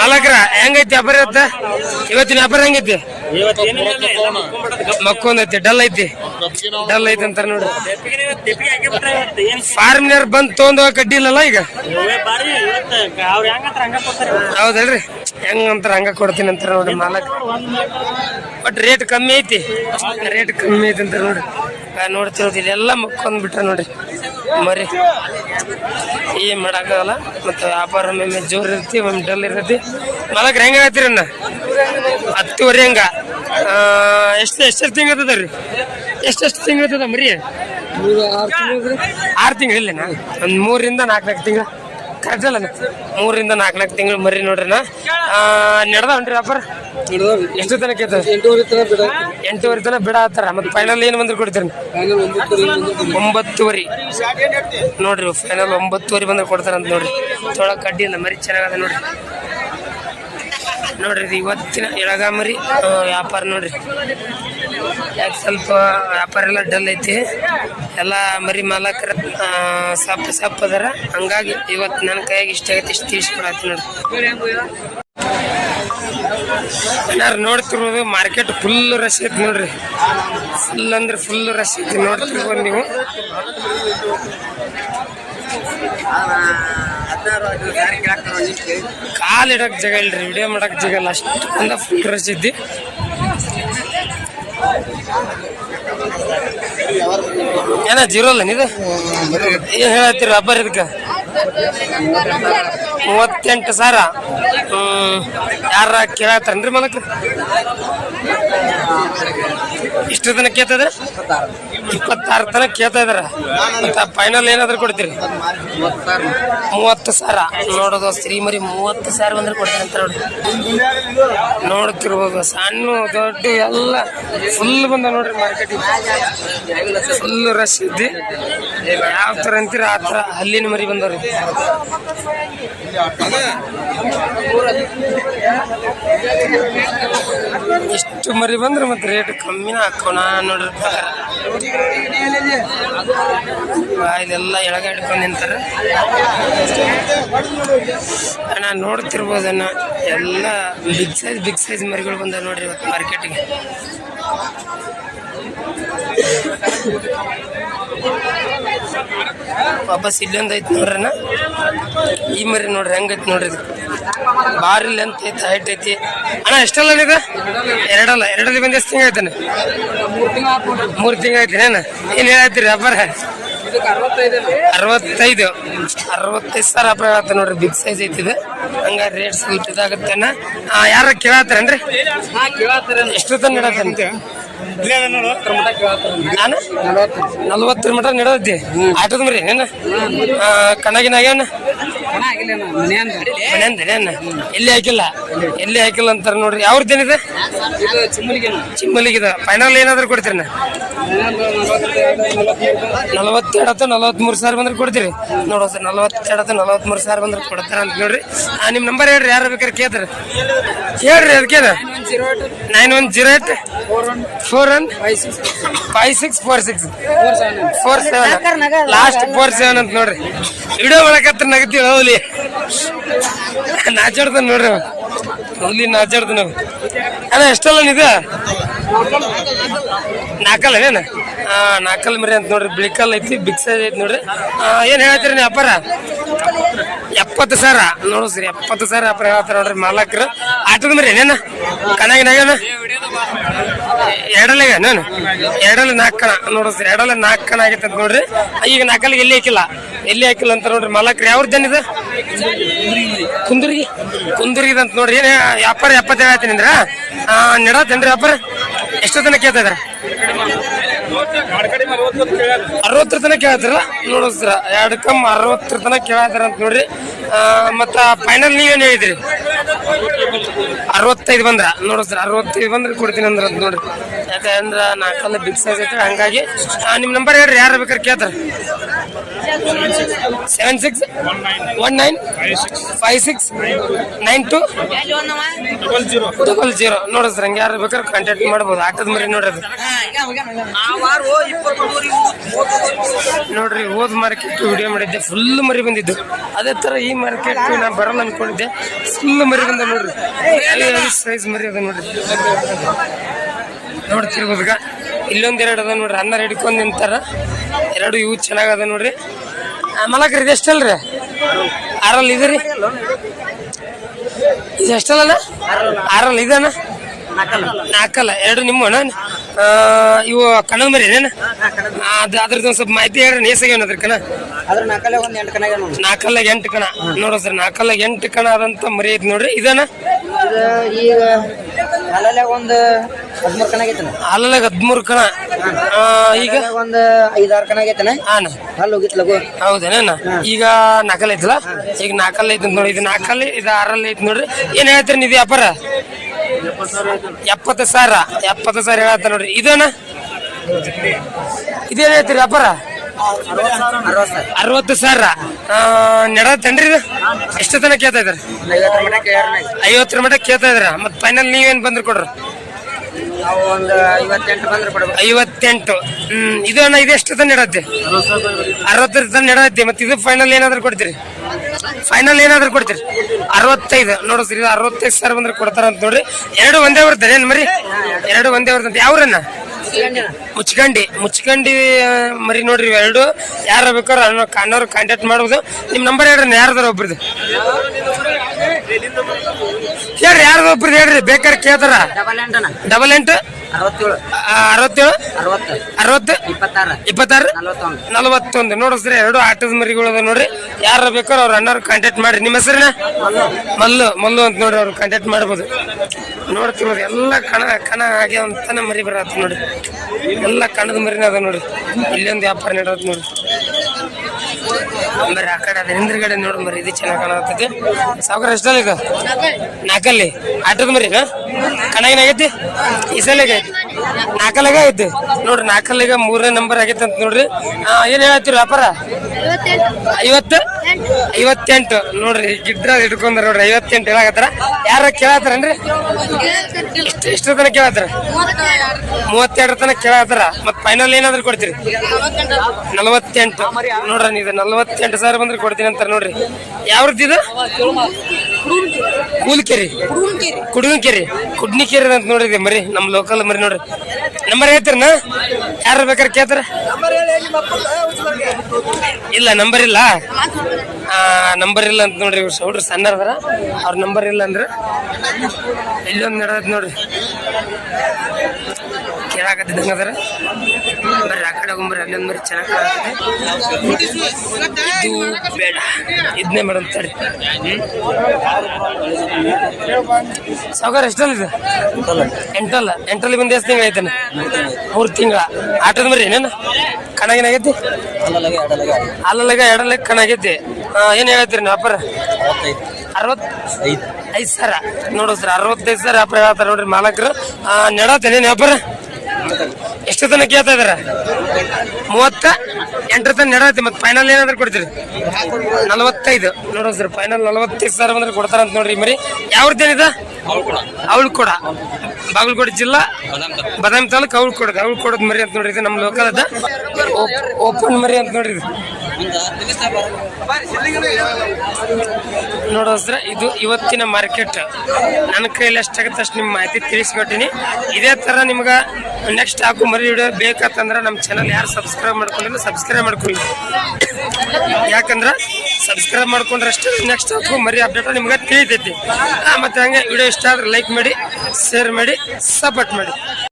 ಮಾಲಕ್ರ ಹೆಂಗೈತಿ ವ್ಯಾಪಾರ ಇವತ್ತ? ಇವತ್ತಿನ ವ್ಯಾಪಾರ ಹೆಂಗೈತಿ? ಮಕ್ಕೊಂದೈತಿ ಡಲ್ ಐತಿ. ಡಲ್ ಐತಿ ಅಂತಾರೆ ನೋಡ್ರಿ ಫಾರ್ಮಿನರ್ ಬಂದ್ ತೊಗೊಂಡ್ ಹೋಗಕ್ ಅಡ್ಡಿ ಇಲ್ಲಲ್ಲ ಈಗ? ಹೌದಲ್ರಿ? ಹೆಂಗ್ ಅಂತಾರ ಹಂಗ ಕೊಡ್ತೀನಿ ಅಂತಾರ ನೋಡ್ರಿ ಮಾಲಕ್. ಬಟ್ ರೇಟ್ ಕಮ್ಮಿ ಐತಿ. ರೇಟ್ ಕಮ್ಮಿ ಐತಿ ಅಂತಾರ ನೋಡ್ರಿ ನೋಡ್ತಿರೋದು ಇಲ್ಲೆಲ್ಲ ಮಕ್ಕೊಂದು ಬಿಟ್ರೆ ನೋಡ್ರಿ. ಮರಿ. ಏನ್ ಮಾಡಕ್ಕಾಗಲ್ಲ. ಮತ್ತೆ ವ್ಯಾಪಾರ ಒಮ್ಮೆ ಜೋರ್ ಇರ್ತಿ, ಒಮ್ಮೆ ಡಲ್ ಇರ್ತೈತಿ ಮಾಲಕ್ರ, ಹೆಂಗ ಆಗತ್ತೀರಿ ಅಣ್ಣ? ಹತ್ತುವರೆ ಹಂಗ? ಎಷ್ಟು ಎಷ್ಟು ತಿಂಗಳ ರೀ? ಎಷ್ಟೆಷ್ಟು ತಿಂಗಳ ಮರಿ? ಆರು ತಿಂಗಳು ಇಲ್ಲನಾ? ಒಂದು ಮೂರಿಂದ ನಾಲ್ಕು ತಿಂಗಳು. ಕರೆಕ್ಟ್ ಅಲ್ಲ ಮೂರಿಂದ ನಾಲ್ಕು ನಾಲ್ಕು ತಿಂಗಳು ಮರಿ ನೋಡ್ರಿ ನಾ ನಡೆದವನ್ರಿ ವ್ಯಾಪಾರ? ಎಷ್ಟು ತನಕ ಎಂಟೂವರೆ ತನಕ ಬಿಡ. ಎಂಟೂವರೆ ತನಕ ಬಿಡ ಹತ್ತಾರ ಮತ್ತೆ ಫೈನಲ್ ಏನು ಬಂದ್ರೆ ಕೊಡ್ತೀರಿ ಫೈನಲ್ ಒಂಬತ್ತುವರೆ ನೋಡ್ರಿ ಫೈನಲ್ ಒಂಬತ್ತುವರೆ ಬಂದ್ರೆ ಕೊಡ್ತಾರಂತ ನೋಡ್ರಿ. ತೊಳ ಕಡ್ಡಿ ಇಲ್ಲ ಮರಿ ಚೆನ್ನಾಗದ ನೋಡ್ರಿ. ನೋಡ್ರಿ ಇವತ್ತಿನ ಎಳಗಾಮರಿ ವ್ಯಾಪಾರ ನೋಡ್ರಿ. ಯಾಕೆ ಸ್ವಲ್ಪ ವ್ಯಾಪಾರ ಎಲ್ಲ ಡಲ್ ಐತಿ. ಎಲ್ಲ ಮರಿ ಮಾಲಕರ ಸಪ್ಪ ಸಪ್ಪ ಅದಾರ. ಹಂಗಾಗಿ ಇವತ್ತು ನನ್ನ ಕೈಯಾಗ ಇಷ್ಟ ಆಗೈತಿ ಇಷ್ಟು ತೀರ್ಸ್ಕೊಡತ್ತಿ ನೋಡ್ರಿ. ಏನಾರು ನೋಡ್ತಿರೋದು ಮಾರ್ಕೆಟ್ ಫುಲ್ ರಶ್ ಐತಿ ನೋಡ್ರಿ. ಫುಲ್ ಅಂದ್ರೆ ಫುಲ್ ರಶ್ ಐತಿ ನೋಡ್ತಿರ್ಬೋದು ನೀವು. ಕಾಲ್ ಇಡಕ್ ಜಾಗ ಇಲ್ರಿ ವಿಡಿಯೋ ಮಾಡಕ್ ಜಾಗ ಇಲ್ಲ. ಅಷ್ಟು ಅಂದ ಫುಲ್ ರಶ್ ಐತಿ. ಏನ ಜೀರೋ ಅಲ್ಲ ಇದು ಏನ್ ಹೇಳತ್ತೀರಿ, ರಬ್ಬರ್ ಇದಕ್ಕೆ? ಮೂವತ್ತೆಂಟು ಸಾವಿರ ಯಾರ ಕೇಳತ್ತನ್ರಿ ಮನಕ್ ಇಷ್ಟು ದಿನ ಕೇಳ್ತದ್ರಿ ಇಪ್ಪತ್ತಾರು ತನಕ ಕೇಳ್ತಾ ಇದಾರ ಫೈನಲ್ ಏನಾದ್ರು ಕೊಡ್ತೀರಿ? ಮೂವತ್ತು ಸಾವಿರ ನೋಡೋದು ಮರಿ ಮೂವತ್ತು ಸಾವಿರ ಬಂದ್ರೆ ಕೊಡ್ತೀನಿ ಅಂತ ನೋಡಿ ನೋಡ್ತಿರ್ಬೋದು. ಸಣ್ಣ, ದೊಡ್ಡ, ಎಲ್ಲ ಫುಲ್ ಬಂದ ನೋಡ್ರಿ ಮಾರ್ಕೆಟ್ ಫುಲ್ ರಶ್ ಇದ್ದಿ. ಯಾವ ಥರ ಅಂತೀರ, ಆ ಥರ ಹಲ್ಲಿನ ಮರಿ ಬಂದವ್ರಿ ಇಷ್ಟು ಮರಿ ಬಂದ್ರೆ ಮತ್ತೆ ರೇಟ್ ಕಮ್ಮಿನ ಹಾಕೋಣ ನೋಡ್ರಿ. ಇಲ್ಲೆಲ್ಲ ಎಳಗ ಹಿಡ್ಕೊಂಡು ನಿಂತಾರೆ. ಅಣ್ಣ, ನೋಡ್ತಿರ್ಬೋದಣ್ಣ, ಎಲ್ಲ ಬಿಗ್ ಸೈಜ್ ಬಿಗ್ ಸೈಜ್ ಮರಿಗಳು ಬಂದ ನೋಡ್ರಿ ಇವತ್ತು ಮಾರ್ಕೆಟಿಗೆ ವಾಪಸ್ ಇಲ್ಲೊಂದು ಐತಿ ನೋಡ್ರಣ ಈ ಮರಿ ನೋಡ್ರಿ ಹೆಂಗೈತಿ ನೋಡ್ರಿ ಇದು. ಭಾರಿ ಲೆಂತ್ ಐತಿ ಹೈಟ್ ಐತಿ. ಅಣ್ಣ ಎಷ್ಟಲ್ಲ ಇದು? ಎರಡಲ್ಲ ಎರಡಲ್ಲಿ ಬಂದು ಎಷ್ಟು ತಿಂಗಳು ಐತಾನೆ ಮೂರು ತಿಂಗಳು ಐತಿ ಏನ? ಏನು ಹೇಳತ್ತೀರಿ ಅಬ್ಬರ ಅರವತ್ತೈದು. ಅರವತ್ತೈದು ಸಾವಿರ ರಬ್ಬರ್ ಆಗತ್ತೆ ನೋಡ್ರಿ ಬಿಗ್ ಸೈಜ್ ಐತಿ ಇದು. ಹಂಗ ರೇಟ್ ಸ್ವಲ್ಪ ಇದಾಗತ್ತೇನ ಯಾರ ಕೇಳತ್ತಾರೇನ್ರಿ? ಎಷ್ಟು ತನ ಇಡತ್ತಂತೆ ನಾನು? ನಲ್ವತ್ತು ಮಟ ನಡೆದೈತಿ ಆಟದ ಮರಿ ಏನ? ಕಣಗಿನಾಗೇನ ಮನೆಯಂದೇನ ಎಲ್ಲಿ ಹಾಕಿಲ್ಲ? ಎಲ್ಲಿ ಹಾಕಿಲ್ಲ ಅಂತಾರ ನೋಡ್ರಿ. ಯಾವ್ರದ್ದೇನಿದೆ ಚಿಮ್ಮಲಿಗಿದೆ. ಫೈನಲ್ ಏನಾದ್ರು ಕೊಡ್ತೀರಿ ನಾ ನಲವತ್ತೆರಡು ಅಥವಾ ನಲವತ್ಮೂರು ಸಾವಿರ ಬಂದ್ರೆ ಕೊಡ್ತೀರಿ. ನೋಡೋ ಸರ್ ನಲವತ್ತೆರಡು ಅಥವಾ ನಲವತ್ಮೂರು ಸಾವಿರ ಬಂದ್ರೆ ಕೊಡ್ತಾರ ಅಂತ ನೋಡ್ರಿ ಆ, ನಿಮ್ ನಂಬರ್ ಹೇಳ್ರಿ ಯಾರು ಬೇಕಾದ್ರೆ ಕೇಳ್ರಿ ಹೇಳ್ರಿ ಅದಕ್ಕೆ nine one zero eight. Four one five six four six four seven last four seven ಅಂತ. ನೋಡ್ರಿ. ವಿಡಿಯೋ ಮಾಡಕತ್ರ ನಗತ್ತೀವಿ ಹೌಲಿ ನಾಚಾಡ್ತಾನೆ ನೋಡ್ರಿ ಹೌಲಿ ನಾಚಾಡ್ತಾನೆ ಅವ. ಅಣ್ಣ ಎಷ್ಟಲ್ಲ ಇದು ನಾಕಲ್ ಏನ? ನಾಕಲ್ ಮರಿ ಅಂತ ನೋಡ್ರಿ. ಬಿಳಿಕಲ್ ಐತಿ ಬಿಗ್ ಸೈಜ್ ಐತಿ ನೋಡ್ರಿ. ಏನ್ ಹೇಳ್ತೀರಿ ನೀ ಅಪ್ಪಾರ? ಎಪ್ಪತ್ತು ಸಾವಿರ. ನೋಡು ಸರಿ, ಎಪ್ಪತ್ತು ಸಾವಿರ ವ್ಯಾಪಾರ ಹೇಳ್ತಾರ ನೋಡ್ರಿ ಮಾಲಕ್ರು. ಆಟದ ಮರಿ ಏನೇನ? ಕಣಗಿನಾಗೇನ ಎರಡಲ್ಲ ನಾನು ಎರಡಲ್ಲಿ ನಾಲ್ಕು ಕಣ. ನೋಡು ಸರಿ, ಎರಡಲ್ಲಿ ನಾಲ್ಕು ಕಣ ಆಗೈತೆ ಅಂತ ನೋಡ್ರಿ. ಈಗ ನಾಲ್ಕಲ್ಲಿ ಎಲ್ಲಿ ಹಾಕಿಲ್ಲ? ಎಲ್ಲಿ ಹಾಕಿಲ್ಲ ಅಂತ ನೋಡ್ರಿ ಮಾಲಕ್ರು. ಯಾವ್ದು ಇದು? ಕುಂದುರ್ಗಿ. ಕುಂದುರ್ಗಿ ಅಂತ ನೋಡ್ರಿ. ಏನು, ವ್ಯಾಪಾರ ಎಪ್ಪತ್ತೇಳು ಹೇಳ್ತೀನಿ ಅಂದ್ರ ನೆಡತ್ತೇನ್ರಿ ವ್ಯಾಪಾರ? ಎಷ್ಟೋ ತನಕ ಕೇಳ್ತಾ ಇದಾರ? ಅರವತ್ತರ ತನಕ ಕೇಳ್ತಾರ? ನೋಡು ಸರ ಎರಡು ಕಮ್ ಅರವತ್ತರ ತನಕ ಕೇಳ್ತಾರ ಅಂತ ನೋಡ್ರಿ. ಮತ್ತ ಫೈನಲ್ ನೀವೇನ್ ಹೇಳಿದ್ರಿ? ಅರವತ್ತೈದು ಬಂದ್ರ. ನೋಡು ಸರ್ ಅರವತ್ತೈದು ಬಂದ್ರೆ ಕೊಡ್ತೀನಿ ಅಂದ್ರ ಅಂತ ನೋಡ್ರಿ. ಯಾಕಂದ್ರ ನಾಲ್ಕಲ್ಲ ಬಿಗ್ ಸೈಜ್ ಐತೆ ಹಂಗಾಗಿ ಆ, ನಿಮ್ ನಂಬರ್ ಹೇಳ್ರಿ. ಯಾರು ಬೇಕಾದ್ರೆ ಕೇಳ್ತಾರ. Seven six one nine five six nine two double zero ನೋಡ್ರಿ ಸರ್ ಹಂಗೆ ಯಾರು ಬೇಕಾದ್ರೆ ಕಾಂಟ್ಯಾಕ್ಟ್ ಮಾಡ್ಬೋದು. ಆಟದ ಮರಿ ನೋಡ್ರಿ ಅದು. ನೋಡ್ರಿ ಹೋದ್ ಮಾರ್ಕೆಟ್ ವಿಡಿಯೋ ಮಾಡಿದ್ದೆ. ಫುಲ್ ಮರಿ ಬಂದಿದ್ದು. ಅದೇ ತರ ಈ ಮಾರ್ಕೆಟ್ ನಾ ಬರಲ್ಲ ಅನ್ಕೊಂಡಿದ್ದೆ. ಫುಲ್ ಮರಿ ಬಂದ ನೋಡ್ರಿ. ಸೈಜ್ ಮರಿ ಅದ ನೋಡ್ರಿ. ನೋಡ್ತಿರ್ಬೋದು ಈಗ? ಇಲ್ಲೊಂದ್ ಎರಡು ಅದ ನೋಡ್ರಿ. ಅನ್ನ ಹಿಡ್ಕೊಂಡ್ ನಿಂತಾರ. ಎರಡು ಇವು ಚೆನ್ನಾಗದ ನೋಡ್ರಿ. ಮಲಕ್ರಿ, ಇದು ಎಷ್ಟಲ್ರಿ? ಆರಲ್ಲಿ ಇದ್ರಿ? ಇದು ಎಷ್ಟಲ್ಲ ಆರಲ್ಲಿ ಇದಣ್ಣ? ನಾಲ್ಕಲ್ಲ. ಎರಡು ನಿಮ್ಮಣ್ಣ? ಇವು ಕಣದ ಮರಿ ಏನೇನ? ಅದು ಅದ್ರದ್ದು ಒಂದು ಸ್ವಲ್ಪ ಮಾಹಿತಿ ಹೇಳ್ರಿ ನೇಸಾಗ್ಯಾವ ಅದ್ರ ಕಣ. ಅದ್ರ ನಾಲ್ಕಲ್ಲೇ ಒಂದು ಎಂಟು ಕಣ ನೋಡಿ ನಾಲ್ಕಲ್ಲ ಎಂಟು ಕಣ. ನೋಡ್ರಿ ಸರ್ ನಾಲ್ಕಲ್ಲ ಎಂಟು ಕಣ ಆದಂತ ಮರಿ ಐತಿ ನೋಡ್ರಿ. ಇದನ್ನ? ಇದು ಈಗ ಅಲ್ಲಲ್ಲೇ ಒಂದು ಹದಿಮೂರು ಕನಾಗೈತನ ಅಲ್ಲಾಗ ಹದಿಮೂರು ಕಣ. ಈಗ? ಒಂದು ಐದಾರು ಕಣ ಹಾಂ ಅಲ್ಲಿ ಹೋಗಿತ್ ಲಗು ಹೌದೇನ? ಈಗ ನಾಲ್ಕಲ್ಲ ಐತಲ್ಲ ಈಗ ನಾಲ್ಕಲ್ಲ ಐತಿ ನೋಡಿ ಇದು ನಾಲ್ಕಲ್ಲಿ ಇದು ಆರಲ್ಲಿ ಐತಿ ನೋಡ್ರಿ. ಏನ್ ಹೇಳ್ತೀರಿ ನಿಧಿ ವ್ಯಾಪಾರ? ಎಪ್ಪತ್ತು ಸಾವಿರ ಎಪ್ಪತ್ತು ಸಾವಿರ ಹೇಳತ್ತ ನೋಡ್ರಿ. ಇದೇನ ಇದೇನ್ ಹೇಳ್ತೀರಿ ವ್ಯಾಪಾರ ಅರವತ್ತು ಸಾವಿರ ನಡತ್ತೇನ್ರಿ ಇದು? ಎಷ್ಟು ತನಕ ಕೇಳ್ತಾ ಇದಾರೆ ಐವತ್ತರ ಮಟ್ಟ ಕೇಳ್ತಾ ಇದ್ರ ಮತ್ತೆ ಫೈನಲ್ ನೀವೇನ್ ಬಂದ್ರು ಕೊಡ್ರಿ? ಐವತ್ತೆಂಟು ಬಂದ್ರೆ ಕೊಡ್ಬೇಕು. ಹ್ಮ್, ಇದು ಎಷ್ಟು ತನ ಇಡತ್ತೆ ಅರವತ್ತರ ತನ ಇಡತ್ತೆ ಮತ್ತೆ ಇದು ಫೈನಲ್ ಏನಾದ್ರು ಕೊಡ್ತೀರಿ? ಫೈನಲ್ ಏನಾದ್ರು ಕೊಡ್ತೀರಿ? ಅರವತ್ತೈದು. ನೋಡಿಸ್ರಿ ಇದು ಅರವತ್ತೈದು ಸಾವಿರ ಬಂದ್ರೆ ಕೊಡ್ತಾರ ಅಂತ ನೋಡ್ರಿ. ಎರಡು ಒಂದೇ ಬರ್ತದೆ ಏನ್ ಮರಿ? ಎರಡು ಒಂದೇ ಬರ್ತದೆ ಯಾವ್ರನ್ನ ಮುಚ್ಕಂಡಿ. ಮುಚ್ಕಂಡಿ ಮರಿ ನೋಡ್ರಿ ಎರಡು. ಯಾರು ಬೇಕಾದ್ರೆ ಕಾನೋರು ಕಾಂಟ್ಯಾಕ್ಟ್ ಮಾಡ್ಬೋದು. ನಿಮ್ ನಂಬರ್ ಹೇಳ್ರಿ ಯಾರ್ದಾರ ಒಬ್ರದ್ದು? ಹೇಳ್ರಿ ಯಾರು ಒಬ್ರು ಹೇಳ್ರಿ ಬೇಕಾದ್ರೆ ಕೇಳ್ತಾರ? ಡಬಲ್ ಎಂಟನ ಡಬಲ್ ಎಂಟು? ಅರವತ್ತೇಳು. ಅರವತ್ತೇಳು? ಅರವತ್ತು. ಅರವತ್ತು? ಇಪ್ಪತ್ತಾರು. ಇಪ್ಪತ್ತಾರು? ನಲವತ್ತೊಂದು. ನಲವತ್ತೊಂದು. ನೋಡಿಸ್ರಿ ಎರಡು ಆಟದ ಮರಿಗಳು ಅದ ನೋಡ್ರಿ. ಯಾರು ಬೇಕಾದ್ರೆ ಅವ್ರ ಅಣ್ಣವ್ರು ಕಾಂಟ್ಯಾಕ್ಟ್ ಮಾಡ್ರಿ. ನಿಮ್ಮ ಹೆಸರಿನ ಮಲ್ಲು. ಮಲ್ಲು. ಅಂತ ನೋಡ್ರಿ ಅವ್ರು ಕಾಂಟ್ಯಾಕ್ಟ್ ಮಾಡ್ಬೋದು. ನೋಡ್ತಿರೋದು ಎಲ್ಲ ಕಣ ಕಣ ಹಾಗೆ ಅಂತಾನೆ ಮರಿ ಬರತ್ತ ನೋಡಿ ಎಲ್ಲ ಕಣದ ಮರಿನ ಅದ ನೋಡ್ರಿ. ಇಲ್ಲೊಂದು ವ್ಯಾಪಾರ ನಡೆಯತ್ ನೋಡ್ರಿ. ಬರೀ ಆ ಕಡೆ ಅದ ಹಿಂದ್ರಗಡೆ ನೋಡ್ ಇದು ಚೆನ್ನಾಗಿ ಕಾಣತೈತಿ ಸಾವುಕಾರ ಎಷ್ಟಲ್ಲಿ ಈಗ? ನಾಲ್ಕಲ್ಲಿ. ಆಟದ ಮರಿ ಕಣಗಿನ ಆಗೈತಿ? ಈ ಐತಿ ನಾಲ್ಕಲ್ಲಾಗ ಐತಿ ನೋಡ್ರಿ, ನಾಲ್ಕಲ್ಲಿಗ ಮೂರನೇ ನಂಬರ್ ಆಗೈತೆ ಅಂತ ನೋಡ್ರಿ. ಏನ್ ಹೇಳತ್ತೀರಿ ವ್ಯಾಪಾರ? ಐವತ್ತು ಐವತ್ತೆಂಟು. ನೋಡ್ರಿ ಗಿಡ್ರ ಹಿಡ್ಕೊಂಡ್ರ ನೋಡ್ರಿ, ಐವತ್ತೆಂಟು ಹೇಳಕತ್ತಾರ. ಯಾರ ಕೇಳತ್ತಾರನ್ರಿ? ಎಷ್ಟು ಎಷ್ಟು ತನಕ ಕೇಳತ್ತಾರ? ಮೂವತ್ತೆರಡು ತನಕ ಕೇಳತ್ತಾರ. ಮತ್ ಫೈನಲ್ ಏನಾದ್ರು ಕೊಡ್ತೀರಿ? ನಲವತ್ತೆಂಟು. ನೋಡ್ರಿ, ಇದು ನಲವತ್ತೆಂಟು ಸಾವಿರ ಬಂದ್ರೆ ಕೊಡ್ತೀನಿ ಅಂತಾರ ನೋಡ್ರಿ. ಯಾವ್ದು ಕೂಲ್ಕೆರಿ. ಕುಡುಗಂಕೆರಿ ಕುಡ್ನಿಕೆರಿ ಅಂತ ನೋಡ್ರಿ ಮರಿ ನಮ್ ಲೋಕಲ್ ಮರಿ ನೋಡ್ರಿ. ನಂಬರ್ ಹೇಳ್ತೀರನ ಯಾರು ಬೇಕಾದ್ರೆ ಕೇಳ್ತಾರ? ಇಲ್ಲ ನಂಬರ್ ಇಲ್ಲ. ನಂಬರ್ ಇಲ್ಲ ಅಂತ ನೋಡ್ರಿ ಇವ್ರು ಹುಡ್ರು ಸಣ್ಣ ಅದಾರ ಅವ್ರ ನಂಬರ್ ಇಲ್ಲ ಅಂದ್ರೆ ಇಲ್ಲೊಂದು ನಡೆದ್ ನೋಡ್ರಿ. ಕೇಳಾಕತ್ತಿದ್ದಂಗ ಹಂಗಾದ್ರೆ ಬರ್ರಿ, ಆ ಕಡೆ ಹೋಗ್ಬರ್ರಿ ಅಲ್ಲೊಂದು ಮರಿ ಚೆನ್ನಾಗಿ ಇದು ಬೇಡ ಇದನ್ನೇ ಮೇಡಮ್ ತಡಿ. ಸಾವುಕಾರ ಎಷ್ಟಲ್ಲ ಇದು? ಎಂಟಲ್ಲ ಎಂಟಲ್ಲಿ ಬಂದು ಎಷ್ಟು ತಿಂಗಳ ಐತೇನೆ? ಮೂರು ತಿಂಗಳ. ಆಟದ ಮರಿ ಏನೇನು? ಕಣಗೇನಾಗೈತಿ ಅಲ್ಲಲ್ಲಾಗ ಎಡಲಾಗ ಕಣಾಗೈತಿ ಏನು ಹೇಳ್ತೀರಿ ನೀವು ವ್ಯಾಪಾರ ಅರವತ್ ಐದು. ಸಾವಿರ. ನೋಡು ಸರ್, ಅರವತ್ತೈದು ಸಾವಿರ ವ್ಯಾಪಾರ ಹೇಳ್ತಾರೆ ನೋಡ್ರಿ ಮಾಲಕರು. ನೆಡತ್ತೇನೇನು ವ್ಯಾಪಾರ ಎಷ್ಟು ತನಕ ಕೇಳ್ತಾ ಇದಾರ. ಮೂವತ್ತ ಎಂಟರ ತನಕ ನೆಡತ್ತೆ, ಮತ್ತೆ ಫೈನಲ್ ಏನಾದ್ರು ಕೊಡ್ತೀರಿ? ನಲವತ್ತೈದು. ನೋಡು ಸರ್ ಫೈನಲ್ ನಲವತ್ತೈದು ಸಾವಿರ ಬಂದ್ರೆ ಕೊಡ್ತಾರ ಅಂತ ನೋಡ್ರಿ ಮರಿ. ಯಾವ್ದೇನಿದ ಅವಳು ಕೊಡ ಬಾಗಲಕೋಟೆ ಜಿಲ್ಲಾ ಬದಾಮಿ ತಾಲೂಕು ಅವಳು ಕೊಡೋದು ಅವಳು ಕೊಡೋದು ಮರಿ ಅಂತ ನೋಡ್ರಿ ಇದು ನಮ್ಮ ಲೋಕಲ್ ಅದ. ಓಪನ್ ಮರಿ ಅಂತ ನೋಡ್ರಿ ಇದು ನೋಡೋಸ್ರ ಇದು ಇವತ್ತಿನ ಮಾರ್ಕೆಟ್. ನನ್ನ ಕೈಯಲ್ಲಿ ಎಷ್ಟಾಗುತ್ತೆ ಅಷ್ಟು ನಿಮ್ಮ ಮಾಹಿತಿ ತಿಳಿಸ್ಕೊಟ್ಟಿನಿ. ಇದೇ ಥರ ನಿಮ್ಗೆ ನೆಕ್ಸ್ಟ್ ಹಾಕು ಮರಿ ವಿಡಿಯೋ ಬೇಕಂತಂದ್ರೆ ನಮ್ಮ ಚಾನಲ್ ಯಾರು ಸಬ್ಸ್ಕ್ರೈಬ್ ಮಾಡ್ಕೊಂಡಿಲ್ಲ ಸಬ್ಸ್ಕ್ರೈಬ್ ಮಾಡ್ಕೊಳ್ಳಿ. ಯಾಕಂದ್ರೆ ಸಬ್ಸ್ಕ್ರೈಬ್ ಮಾಡ್ಕೊಂಡ್ರೆ ಅಷ್ಟೇ ನೆಕ್ಸ್ಟ್ ಹಾಕು ಮರಿ ಅಪ್ಡೇಟ್ ನಿಮ್ಗೆ ತಿಳಿತೈತಿ. ಮತ್ತೆ ಹಂಗೆ ವಿಡಿಯೋ ಇಷ್ಟ ಆದ್ರೆ ಲೈಕ್ ಮಾಡಿ ಶೇರ್ ಮಾಡಿ ಸಪೋರ್ಟ್ ಮಾಡಿ.